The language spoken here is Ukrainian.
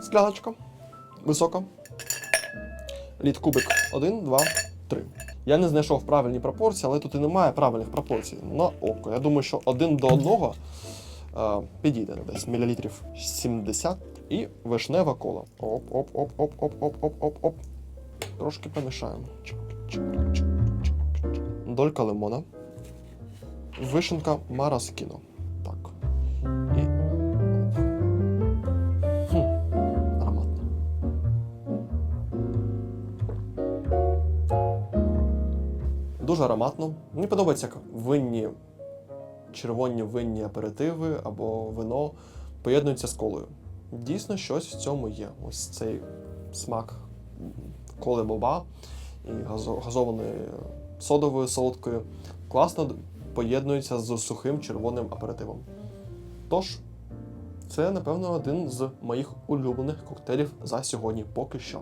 Скляночка. Висока. Лід кубик 1, 2, 3. Я не знайшов правильні пропорції, але тут і немає правильних пропорцій. На око. Я думаю, що один до одного е, підійде десь мілілітрів 70 і вишнева коло. Оп-оп-оп-оп-оп-оп-оп-оп-оп. Трошки помішаємо. Долька лимона. Вишенка Maraschino. Дуже ароматно. Мені подобається, як винні, червоні винні аперитиви або вино поєднуються з колою. Дійсно, щось в цьому є. Ось цей смак коли боба і газо- газованої содовою солодкою класно поєднується з сухим червоним аперитивом. Тож, це, напевно, один з моїх улюблених коктейлів за сьогодні поки що.